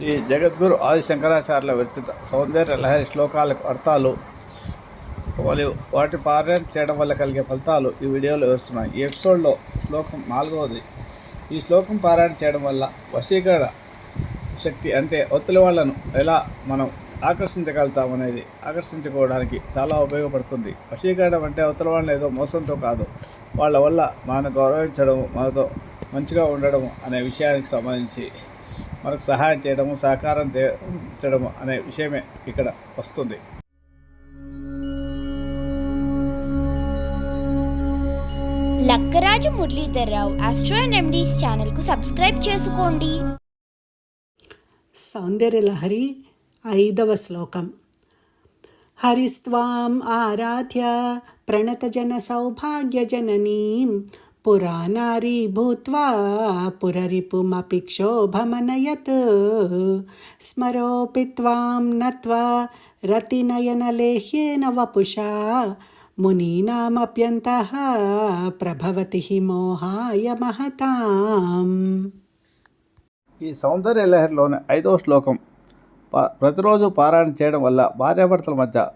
శ్రీ జగద్గురు ఆది శంకరాచార్యుల విరచిత సౌందర్య లహరి శ్లోకాలకు అర్థాలు మరియు వాటి పారాయణ చేయడం వల్ల కలిగే ఫలితాలు ఈ వీడియోలో వేస్తున్నాయి ఈ ఎపిసోడ్లో శ్లోకం నాలుగవది. ఈ శ్లోకం పారాయణ చేయడం వల్ల వశీకరణ శక్తి అంటే ఒత్తిడి వాళ్ళను ఎలా మనం ఆకర్షించగలుగుతాం అనేది ఆకర్షించుకోవడానికి చాలా ఉపయోగపడుతుంది. వశీకరణం అంటే అవతల వాళ్ళని ఏదో మోసంతో కాదు. వాళ్ళ వల్ల మనం గౌరవించడం మనతో మంచిగా ఉండడం అనే విషయానికి సంబంధించి మనకు సహాయం చేయడము సహకారం చేయడము అనే విషయమే ఇక్కడ వస్తుంది. Lakkaraju Muralidhar Rao astro and remedies ఛానల్కు సబ్స్క్రైబ్ చేసుకోండి. సౌందర్యలహరి ఐదవ శ్లోకం. హరిస్వాం ఆరాధ్య ప్రణతజన సౌభాగ్యజననీం పురానారీ భూత్వా పురరిపుమపి క్షోభమనయత్. స్మరోపి త్వాం నత్వా రతినయనలేహ్యేన వపుషా మునీనామప్యంతః ప్రభవతి హి మోహాయ మహతాం. ఈ సౌందర్య లహరిలోని ఐదో శ్లోకం ప- ప్రతిరోజు పారాయణ చేయడం వల్ల భార్యాభర్తల మధ్య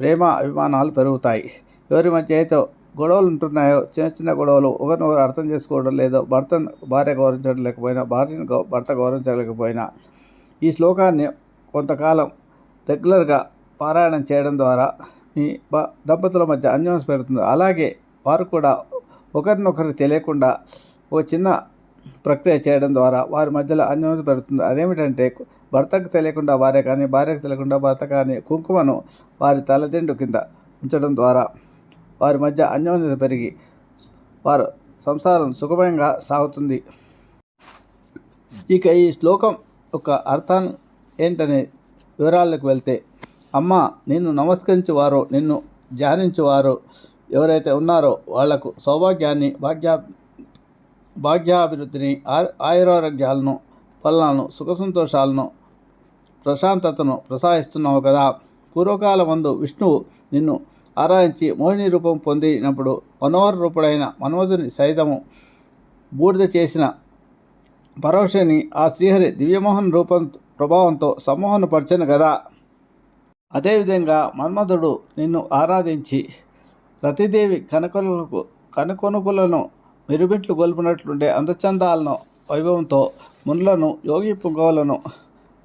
ప్రేమ అభిమానాలు పెరుగుతాయి. ఎవరి మధ్య అయితే గొడవలు ఉంటున్నాయో చిన్న చిన్న గొడవలు ఒకరినొకరు అర్థం చేసుకోవడం లేదో భర్త భార్య గౌరవించడం లేకపోయినా భార్యను గౌ- భర్త గౌరవించలేకపోయినా ఈ శ్లోకాన్ని కొంతకాలం రెగ్యులర్గా పారాయణం చేయడం ద్వారా మీ బ- దంపతుల మధ్య అన్యోన్యం పెరుగుతుంది. అలాగే వారు కూడా ఒకరినొకరు తెలియకుండా ఒక చిన్న ప్రక్రియ చేయడం ద్వారా వారి మధ్యలో అన్యోన్యత పెరుగుతుంది. అదేమిటంటే భర్తకు తెలియకుండా భార్య కానీ భార్యకు తెలియకుండా భర్త కానీ కుంకుమను వారి తలదిండు కింద ఉంచడం ద్వారా వారి మధ్య అన్యోన్యత పెరిగి వారు సంసారం సుఖమయంగా సాగుతుంది. ఇక ఈ శ్లోకం యొక్క అర్థం ఏంటనే వివరాలకు వెళ్తే అమ్మ నిన్ను నమస్కరించేవారు నిన్ను ధ్యానించేవారు ఎవరైతే ఉన్నారో వాళ్ళకు సౌభాగ్యాన్ని భాగ్యా భాగ్యాభివృద్ధిని ఆ- ఆయురారోగ్యాలను ఫలాలను సుఖ సంతోషాలను ప్రశాంతతను ప్రసాదిస్తున్నావు కదా. పూర్వకాల మందు విష్ణువు నిన్ను ఆరాధించి మోహిని రూపం పొందినప్పుడు మనోహర రూపుడైన మన్మధుని సైతము బూడిద చేసిన పరోషిని ఆ శ్రీహరి దివ్యమోహన్ రూపం ప్రభావంతో సమ్మోహనపరచను కదా అదేవిధంగా మన్మధుడు నిన్ను ఆరాధించి రతిదేవి కనకొలకు కనుకొనుకులను మెరుబిట్లు గొల్పినట్లుండే అందచందాలను వైభవంతో మునులను యోగి పుంగవులను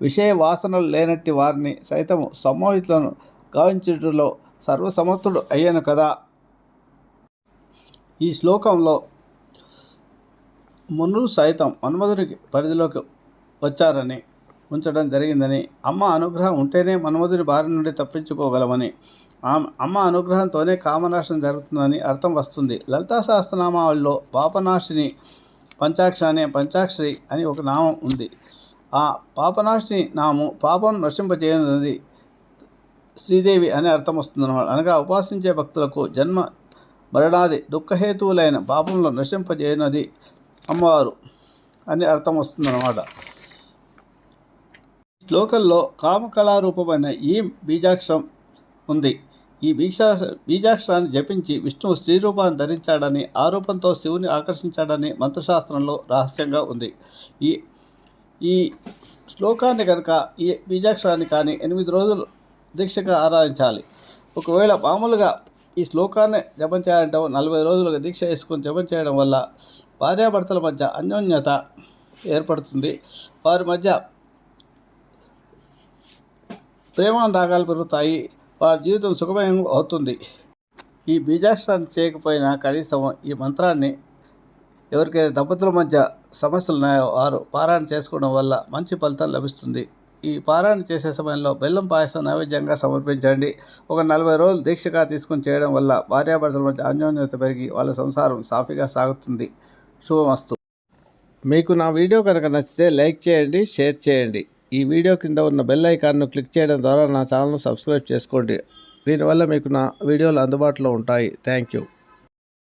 విషయ వాసనలు లేనట్టి వారిని సైతము సమ్మోహితులను గావించుటలో సర్వసమర్థుడు అయ్యాను కదా. ఈ శ్లోకంలో మునులు సైతం మన్మధుడికి పరిధిలోకి వచ్చారని ఉంచడం జరిగిందని అమ్మ అనుగ్రహం ఉంటేనే మన్మధుని బారి నుండి తప్పించుకోగలమని ఆమె అమ్మ అనుగ్రహంతోనే కామనాశనం జరుగుతుందని అర్థం వస్తుంది. లలితా సహస్రనామాల్లో పాపనాశిని పంచాక్ష అనే పంచాక్షరి అని ఒక నామం ఉంది. ఆ పాపనాశిని నాము పాపం నశింపజేయనున్నది శ్రీదేవి అనే అర్థం వస్తుందన్నమాట. అనగా ఉపాసించే భక్తులకు జన్మ మరణాది దుఃఖహేతువులైన పాపంలో నశింపజేయనది అమ్మవారు అని అర్థం వస్తుందన్నమాట. శ్లోకంలో కామకళారూపమైన ఈ బీజాక్షరం ఉంది. ఈ బీజా బీజాక్షరాన్ని జపించి విష్ణువు స్త్రీ రూపాన్ని ధరించాడని ఆ రూపంతో శివుని ఆకర్షించాడని మంత్రశాస్త్రంలో రహస్యంగా ఉంది. ఈ ఈ శ్లోకాన్ని కనుక ఈ బీజాక్షరాన్ని కానీ ఎనిమిది రోజులు దీక్షగా ఆరాధించాలి. ఒకవేళ మామూలుగా ఈ శ్లోకాన్ని జపం చేయాలంటే నలభై రోజులుగా దీక్ష వేసుకొని జపం చేయడం వల్ల భార్యాభర్తల మధ్య అన్యోన్యత ఏర్పడుతుంది. వారి మధ్య ప్రేమానురాగాలు పెరుగుతాయి. వారి జీవితం సుఖమయం అవుతుంది. ఈ బీజాక్షరాన్ని చేయకపోయినా కనీసం ఈ మంత్రాన్ని ఎవరికైతే దంపతుల మధ్య సమస్యలు ఉన్నాయో వారు పారాయణ చేసుకోవడం వల్ల మంచి ఫలితం లభిస్తుంది. ఈ పారాయణ చేసే సమయంలో బెల్లం పాయసం నైవేద్యంగా సమర్పించండి. ఒక నలభై రోజులు దీక్షగా తీసుకొని చేయడం వల్ల భార్యాభర్తల మధ్య అన్యోన్యత పెరిగి వాళ్ళ సంసారం సాఫీగా సాగుతుంది. శుభమస్తు. మీకు నా వీడియో కనుక నచ్చితే లైక్ చేయండి షేర్ చేయండి. ఈ వీడియో కింద ఉన్న బెల్ ఐకాన్ను క్లిక్ చేయడం ద్వారా నా ఛానల్ను సబ్స్క్రైబ్ చేసుకోండి. దీనివల్ల మీకు నా వీడియోలు అందుబాటులో ఉంటాయి. Thank you.